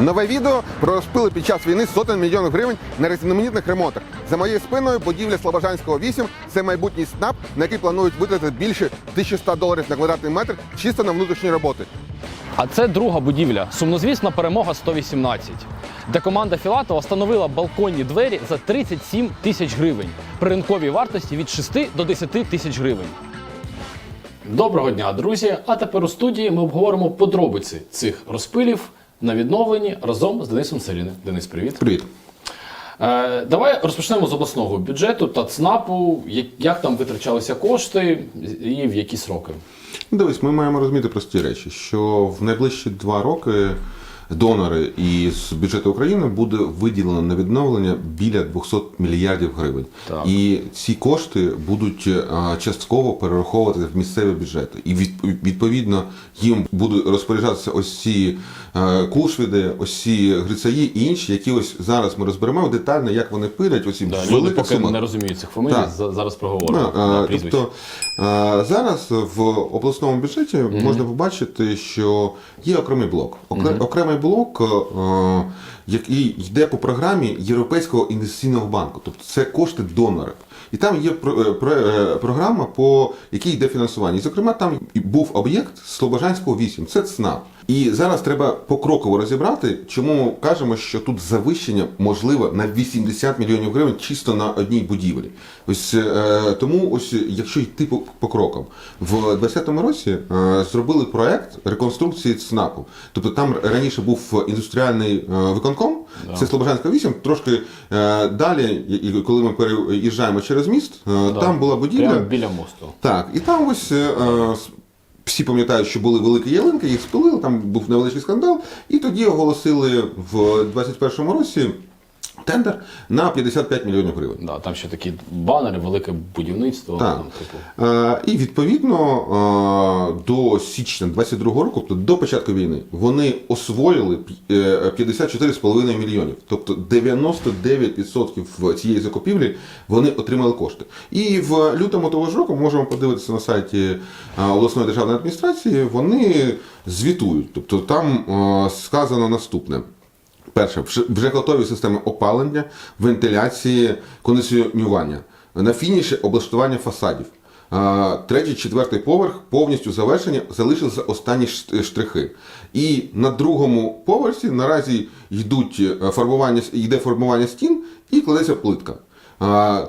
Нове відео про розпили під час війни сотень мільйонів гривень на різноманітних ремонтах. За моєю спиною будівля Слобожанського 8 – це майбутній СНАП, на який планують витратити більше 1100 доларів на квадратний метр чисто на внутрішні роботи. А це друга будівля, сумнозвісна перемога 118, де команда Філатова встановила балконні двері за 37 тисяч гривень при ринковій вартості від 6 до 10 тисяч гривень. Доброго дня, друзі! А тепер у студії ми обговоримо подробиці цих розпилів на відновленні разом з Денисом Селіним. Денис, привіт. Привіт. Е, давай розпочнемо з обласного бюджету та ЦНАПу. Як, там витрачалися кошти і в які сроки? Ну, Дивись, ми маємо розуміти прості речі, що в найближчі два роки донори із бюджету України буде виділено на відновлення біля 200 мільярдів гривень. Так. І ці кошти будуть е, частково перераховуватися в місцеві бюджети. І відповідно їм будуть розпоряджатися ось ці е, кушвіди, ось ці грицаї і інші, які ось зараз ми розберемо детально, як вони пилять оці Да, люди поки сумах. не розуміють цих фамилій, Так. зараз проговоримо. Ну, да, е, тобто зараз в обласному бюджеті можна побачити, що є окремий блок. Окре- Окремий блок, е, який йде по програмі Європейського інвестиційного банку, тобто це кошти донорів. І там є е, е, програма, по якій йде фінансування. І, зокрема, там був об'єкт Слобожанського 8, це ЦНАП. І зараз треба покроково розібрати, чому ми кажемо, що тут завищення можливо на 80 мільйонів гривень чисто на одній будівлі. Ось е, тому, ось якщо йти по, по крокам, в 2020 році е, зробили проект реконструкції ЦНАПу. Тобто там раніше був індустріальний е, виконком, це Слобожанська 8, трошки е, далі, коли ми переїжджаємо через міст, е, Да. там була будівля. Прямо біля мосту. Так, і там ось всі пам'ятають, що були великі ялинки, їх спилили, там був невеличкий скандал, і тоді оголосили в 21-му році тендер на 55 мільйонів гривень. Да, там ще такі банери, велике будівництво. Так. Там, типу. Е, і відповідно е, до січня 22-го року, тобто до початку війни, вони освоїли пі- е, 54,5 мільйонів. Тобто 99% цієї закупівлі вони отримали кошти. І в лютому того ж року можемо подивитися на сайті е, обласної державної адміністрації. Вони звітують. Тобто там е, сказано наступне. Перше, вже- готові системи опалення, вентиляції, кондиціонювання. На фініші облаштування фасадів. Третій, четвертий поверх повністю завершені, залишилися останні штрихи. І на другому поверсі наразі йдуть е, фарбування, йде фарбування стін і кладеться плитка.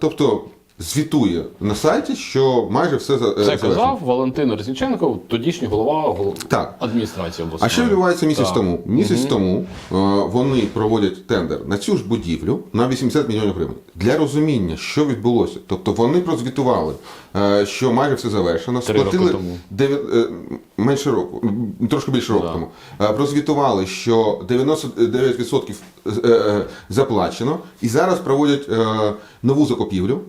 Тобто звітує на сайті, що майже все е, Це казав Валентин Резніченко, тодішній голова гол- Так. адміністрації А що відбувається місяць Так. тому? Місяць тому е, вони проводять тендер на цю ж будівлю на 80 мільйонів гривень. Для розуміння, що відбулося. Тобто вони прозвітували, е, що майже все завершено, Три роки сплатили тому. менше року, трошки більше року Да. тому. Прозвітували, що 99% е, е, заплачено, і зараз проводять нову закупівлю.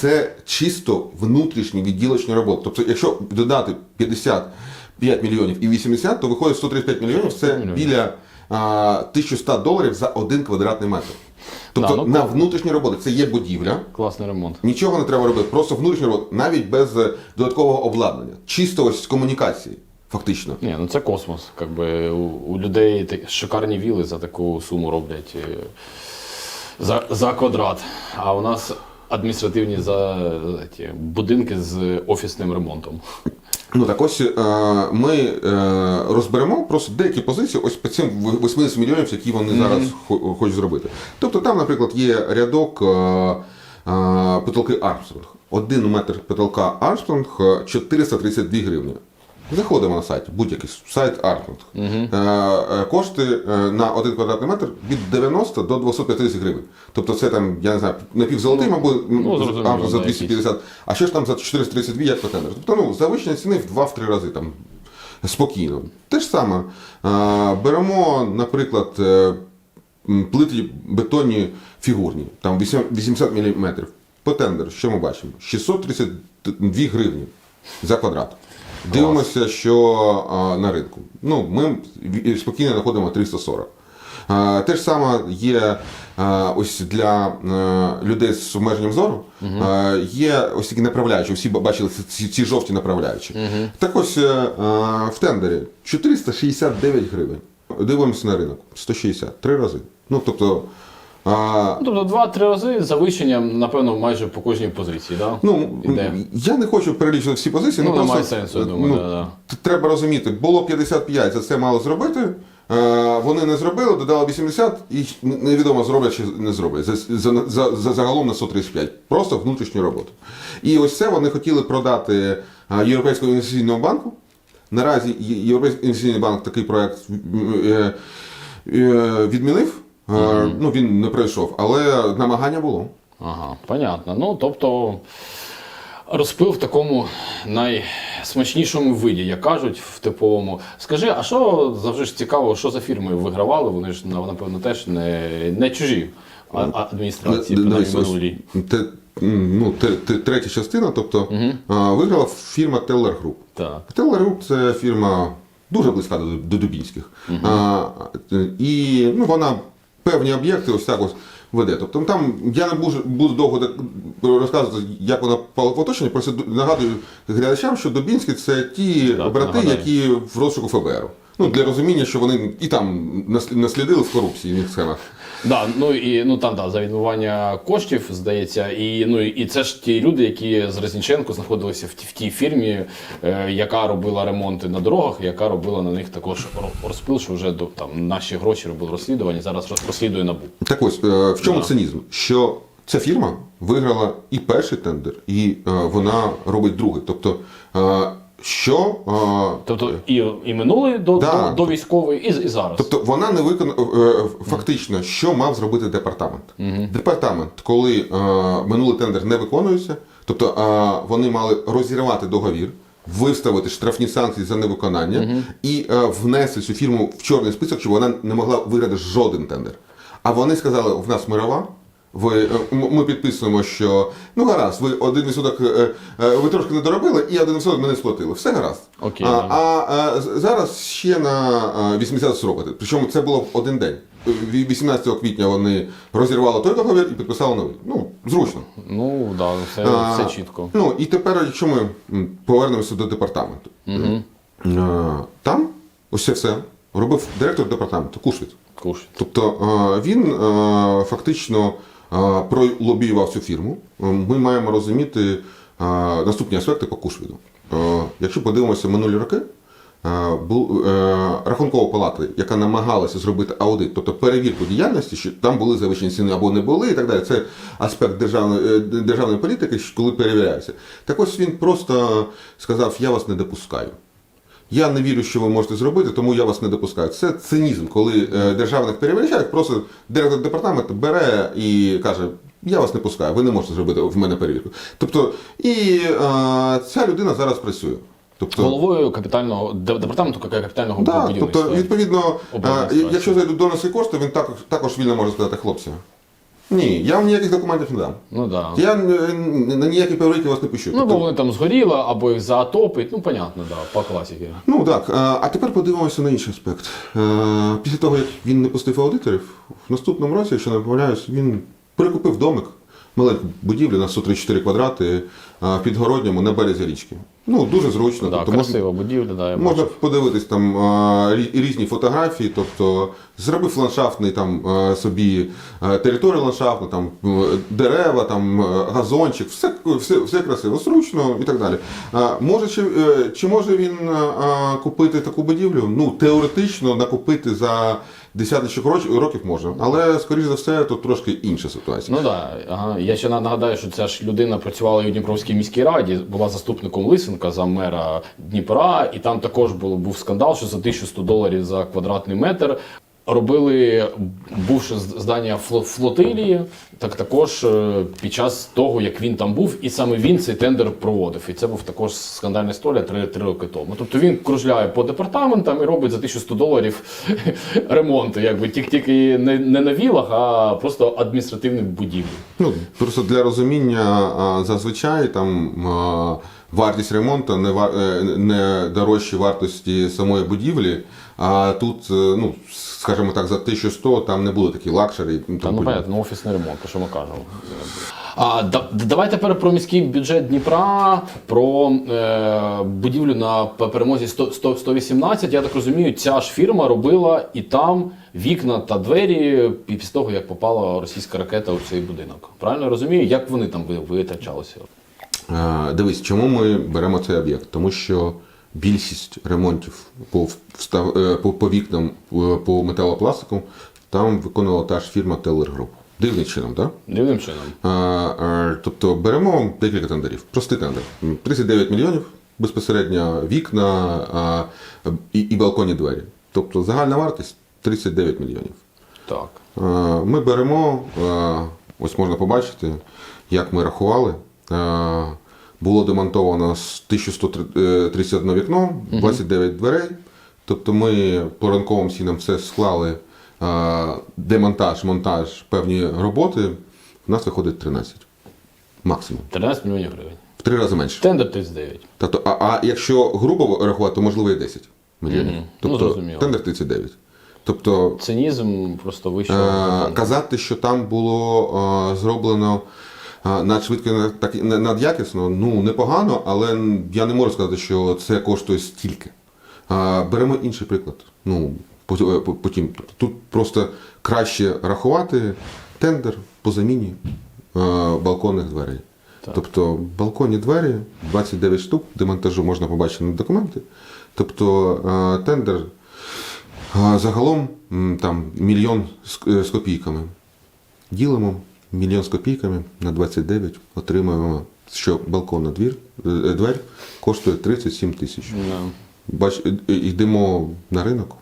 Це чисто внутрішні відділочні роботи. Тобто, якщо додати 55 мільйонів і 80, то виходить 135 мільйонів. Це біля а, 1100 доларів за один квадратний метр. Тобто Да, ну, на внутрішні роботи це є будівля. Класний ремонт. Нічого не треба робити, просто внутрішні роботи, навіть без е, додаткового обладнання. Чисто ось комунікації, фактично. Ні, ну це космос. Как би, у, у людей так- шикарні віли за таку суму роблять е, за, за квадрат. А у нас адміністративні за, ті, будинки з офісним ремонтом. Ну так ось е, ми е, розберемо просто деякі позиції ось по цим 80 мільйонів, які вони зараз хочуть зробити. Тобто там, наприклад, є рядок е, потолки Армстронг. Один метр потолка Армстронг е, 432 гривні. Заходимо на сайт, будь-який сайт Армстронг. Е, е, кошти е, на один квадратний метр від 90 до 250 гривень. Тобто це там, я не знаю, напівзолотий, мабуть, ну, зрозуміло, Армстронг за да, 250 а що ж там за 432, як по тендеру? Тобто ну, завищення ціни в 2-3 рази там спокійно. Те ж саме. Беремо, наприклад, плити бетонні фігурні, там 8 80 мм. По тендеру, що ми бачимо? 632 гривні за квадрат. Дивимося, що а, на ринку. Ну, ми спокійно знаходимо 340. А, Те ж саме є а, ось для е, людей з обмеженням зору. е, Є ось такі направляючі, всі бачили ці, ці жовті направляючі. Так ось е, е, в тендері 469 гривень. дивимося на ринок 160, три рази. Ну тобто. А, Ну, тобто два-три рази завищення, напевно, майже по кожній позиції, да? Ну, Іде. я не хочу перелічувати всі позиції. Ну, просто, немає сенсу, я думаю, ну, да, да. т- Треба розуміти, було 55, за це мало зробити. е, Вони не зробили, додали 80, і невідомо зроблять чи не зроблять. За, за, за, за загалом на 135. Просто внутрішню роботу. І ось це вони хотіли продати е, Європейському інвестиційному банку. Наразі Є- Європейський інвестиційний банк такий проект е, е, відмінив. Е, Ну, він не пройшов, але намагання було. Ага, понятно. Ну, тобто розпил в такому найсмачнішому виді, як кажуть, в типовому. Скажи, а що завжди ж цікаво, що за фірми вигравали? Вони ж напевно теж не, не чужі а- а- адміністрації, принаймні минулі. те- ну, те- те- третя частина, тобто а, виграла фірма Teller Group. Так. Teller Group це фірма дуже близька до, до Дубінських. А, і ну, вона певні об'єкти ось так ось веде. Тобто там я не буду, буду довго розказувати, як вона впала в оточення. просто нагадую глядачам, що Дубінський це ті Так, брати, нагадаю. які в розшуку ФБР. Ну, для розуміння, що вони і там наслідили в корупції в їх схемах. Да, ну і ну там да, за відмивання коштів, здається, і ну і це ж ті люди, які з Резніченко знаходилися в, ті- в тій фірмі, е, яка робила ремонти на дорогах, яка робила на них також розпил, що вже до там наші гроші робили розслідування. Зараз розслідує набу. Так ось, е, в чому Да. цинізм? Що ця фірма виграла і перший тендер, і е, вона робить другий. Тобто, е, що. е, Тобто і, і минулий до, Да. до, до військової, і, і зараз. Тобто вона не виконала фактично, що мав зробити департамент. Департамент, коли е, минулий тендер не виконується, тобто е, вони мали розірвати договір, виставити штрафні санкції за невиконання і е, внести цю фірму в чорний список, щоб вона не могла виграти жоден тендер. А вони сказали: в нас мирова. Ви е, ми підписуємо, що ну гаразд, ви один відсоток е, е, ви трошки не доробили, і один відсоток ми не сплатили. Все гаразд. Окей, а, а, зараз ще на а, 80 срокати. Причому це було один день. Ві- 18 квітня вони розірвали той договір і підписали новий. Ну, зручно. Ну да, все, А, все чітко. Ну і тепер, якщо ми повернемося до департаменту, А, там ось це все робив директор департаменту Кушвіт. Кушать. Тобто він фактично пролобіював цю фірму. Е, Ми маємо розуміти е, наступні аспекти по Кушвіду. Е, Якщо подивимося минулі роки, е, рахункова палата, яка намагалася зробити аудит, тобто перевірку діяльності, що там були завищені ціни або не були, і так далі. Це аспект державної, державної політики, коли перевіряється. Так ось він просто сказав: я вас не допускаю. Я не вірю, що ви можете зробити, тому я вас не допускаю. Це цинізм, коли е, державних перевіряють, просто директор департаменту бере і каже: Я вас не пускаю, ви не можете зробити в мене перевірку. Тобто, і е, ця людина зараз працює. Тобто, Головою капітального департаменту капітального да, будівництва. тобто, відповідно, е, якщо зайдуть доноси кошти, він також, також вільно може сказати, хлопці. Ні, я вам ніяких документів не дам. Ну да. Я е, на ніякі перевірки вас не пущу. Ну, Тобто, бо вони там згоріли, або їх затопить. Ну, понятно, да, по класіки. Ну так, а а тепер подивимося на інший аспект. Е, Після того, як він не пустив аудиторів, в наступному році, якщо не помиляюсь, він прикупив домик, маленьку будівлю на 134 квадрати в підгородньому на березі річки. Ну, дуже зручно. Да, Тобто можна- красива будівля, да, я Можна бачу. подивитись там різні фотографії, тобто зробив ландшафтний там собі територію ландшафтну, там е, дерева, там е, газончик, все, все, все красиво, зручно і так далі. Може, чи, е, чи може він купити таку будівлю? Ну, теоретично накупити за десяточок років можна, але скоріш за все тут трошки інша ситуація. Ну так, ага. я ще нагадаю, що ця ж людина працювала у Дніпровській міській раді, була заступником Лисенка за мера Дніпра, і там також був, був скандал, що за 1100 доларів за квадратний метр. Робили, бувши з- здання фло- флотилії, так також е, під час того, як він там був, і саме він цей тендер проводив. І це був також скандальна історія три, три роки тому. Тобто він кружляє по департаментам і робить за 1100 доларів ремонти, якби тільки не, не на вілах, а просто адміністративні будівлі. Ну, просто для розуміння, зазвичай там вартість ремонту не, е, не дорожчі вартості самої будівлі, а тут, е, ну, скажімо так, за 1100 там не буде такі лакшері. тому Та ну понятно, ну, офісний ремонт, про що ми кажемо. А да, давай тепер про міський бюджет Дніпра, про е, будівлю на перемозі 100, 100, 118. Я так розумію, ця ж фірма робила і там вікна та двері після того, як попала російська ракета у цей будинок. Правильно я розумію? Як вони там ви- витрачалися? Е, Дивись, чому ми беремо цей об'єкт? Тому що більшість ремонтів по, встав- е, по, по вікнам е, по металопластику там виконувала та ж фірма Teller Group. Дивним чином, так? Дивним чином. А, а, тобто беремо декілька тендерів. Простий тендер. 39 мільйонів безпосередньо вікна а, і, і балконні двері. Тобто загальна вартість 39 мільйонів. Так. А, Ми беремо, а, ось можна побачити, як ми рахували. А, Було демонтовано з 1131 вікно, 29 дверей. Тобто ми по ранковим цінам це склали демонтаж, монтаж, певні роботи. У нас виходить 13. Максимум. 13 мільйонів гривень. В три рази менше. Тендер 39. Тобто, а, а якщо грубо рахувати, то можливо і 10 мільйонів. Ну, Тобто зрозуміло. тендер 39. Тобто Цинізм просто вищого. Е. Казати, що там було е, зроблено е, надшвидко надякісно, ну непогано, але я не можу сказати, що це коштує стільки. Е, Беремо інший приклад. Ну, по- потім. Тут просто краще рахувати тендер по заміні е, балконних дверей. Так. Тобто балконні двері 29 штук, демонтажу можна побачити на документи. Тобто е, тендер Загалом там мільйон е, з копійками. Ділимо мільйон з копійками на 29, отримуємо, що балконна двір, е, е, двері коштує 37 тисяч. Да. Бач, е, йдемо на ринок,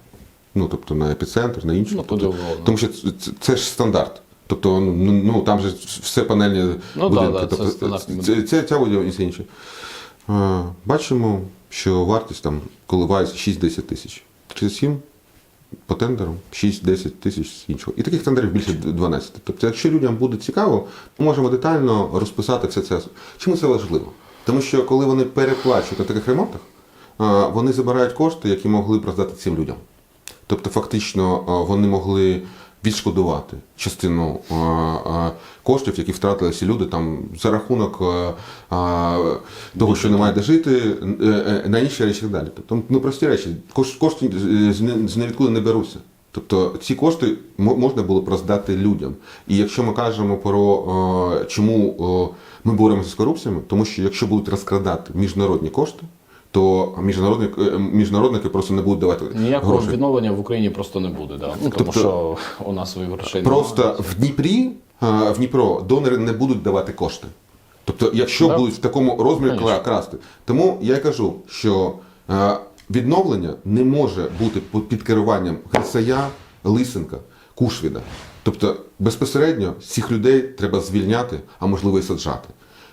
ну тобто на епіцентр, на іншу. Ну, тобто, тому що це, це, це ж стандарт. Тобто, ну, ну там же все панельні Ну, будинки. да, да, це тобто, стандартні це, це, ця будівля і інше. Бачимо, що вартість там коливається 6-10 тисяч. 37 по тендеру 6-10 тисяч іншого. І таких тендерів більше 12. Тобто, якщо людям буде цікаво, ми можемо детально розписати все це. Чому це важливо? Тому що коли вони переплачують на таких ремонтах, вони забирають кошти, які могли б роздати цим людям. Тобто, фактично, вони могли відшкодувати частину а, а, коштів, які втратили ці люди там за рахунок а, того, що немає де жити, е, е, на інші речі і так далі. Тобто, ну прості речі, кош- кошти з- з не- беруться. Тобто ці кошти мо- можна було б роздати людям. І якщо ми кажемо про е, чому е, ми боремося з корупціями, тому що якщо будуть розкрадати міжнародні кошти, то міжнародники, е, міжнародники просто не будуть давати Ніякого грошей. відновлення в Україні просто не буде, да. тому тобто- що у нас своїх грошей Просто немає. в Дніпрі, е, в Дніпро донори не будуть давати кошти. Тобто, якщо Да. будуть в такому розмірі Конечно. красти. Тому я кажу, що е, відновлення не може бути під керуванням Грицая, Лисенка, Кушвіда. Тобто, безпосередньо цих людей треба звільняти, а можливо і саджати.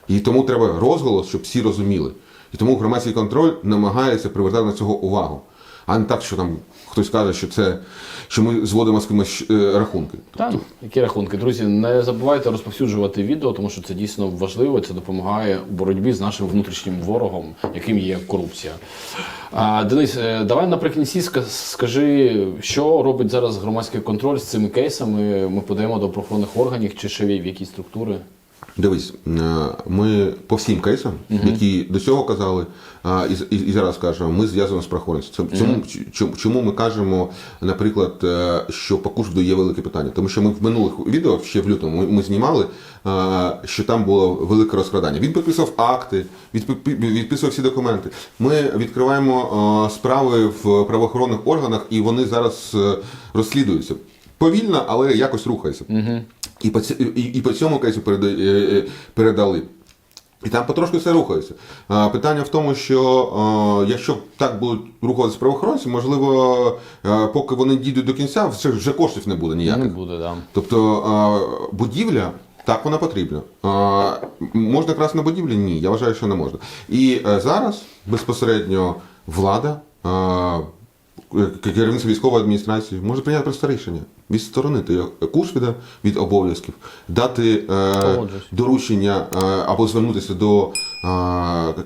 І тому треба розголос, щоб всі розуміли. І тому громадський контроль намагається привертати на цього увагу. А не так, що там хтось каже, що це що ми зводимо з кимось е, рахунки. Так, які рахунки. Друзі, не забувайте розповсюджувати відео, тому що це дійсно важливо. Це допомагає у боротьбі з нашим внутрішнім ворогом, яким є корупція. А, Денис, е, давай наприкінці скажи, що робить зараз громадський контроль з цими кейсами. Ми подаємо до правоохоронних органів чи ще в які структури. Дивись, е, ми по всім кейсам, які до цього казали, і, і, і зараз кажемо, ми зв'язані з правоохоронцем. Це- Чому, чому, чому ми кажемо, наприклад, е, що по Кушвіду є велике питання? Тому що ми в минулих відео, ще в лютому, ми, ми знімали, е, що там було велике розкрадання. Він підписував акти, відписував всі документи. Ми відкриваємо е, справи в правоохоронних органах, і вони зараз е, розслідуються. Повільно, але якось рухається. І по, ці- і, і по цьому кейсу е, е, передали. І там потрошки все рухається. Питання в тому, що якщо так будуть рухатися правоохоронці, можливо, поки вони дійдуть до кінця, вже, вже коштів не буде ніяких. Не буде, да. Тобто будівля, так вона потрібна. Е, Можна красти на будівлі? Ні, я вважаю, що не можна. І е, зараз безпосередньо влада, к- керівництво військової адміністрації. Може прийняти просто рішення? Відсторонити Кушвіда від обов'язків, дати е, доручення е, або звернутися до е,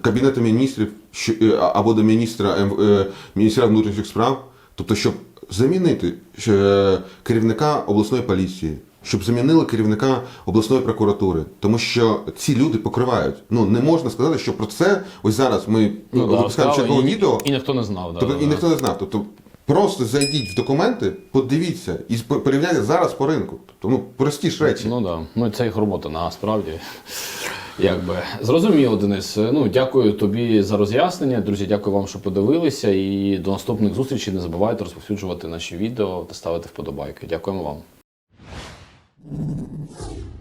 кабінету міністрів що, е, або до міністра е, міністра внутрішніх справ, тобто, щоб замінити е, керівника обласної поліції, щоб замінили керівника обласної прокуратури, тому що ці люди покривають. Ну не можна сказати, що про це ось зараз ми ну, випускаємо сказали, чергове відео. і ніхто не знав. Да, Тобто да, і да. ніхто не знав. Тобто просто зайдіть в документи, подивіться і порівняйте зараз по ринку. Тобто, ну прості ж речі. Ну да. Ну це їх робота насправді. Якби зрозуміло, Денис. Ну дякую тобі за роз'яснення. Друзі, дякую вам, що подивилися. І до наступних зустрічей. Не забувайте розповсюджувати наші відео та ставити вподобайки. Дякуємо вам. Thank you.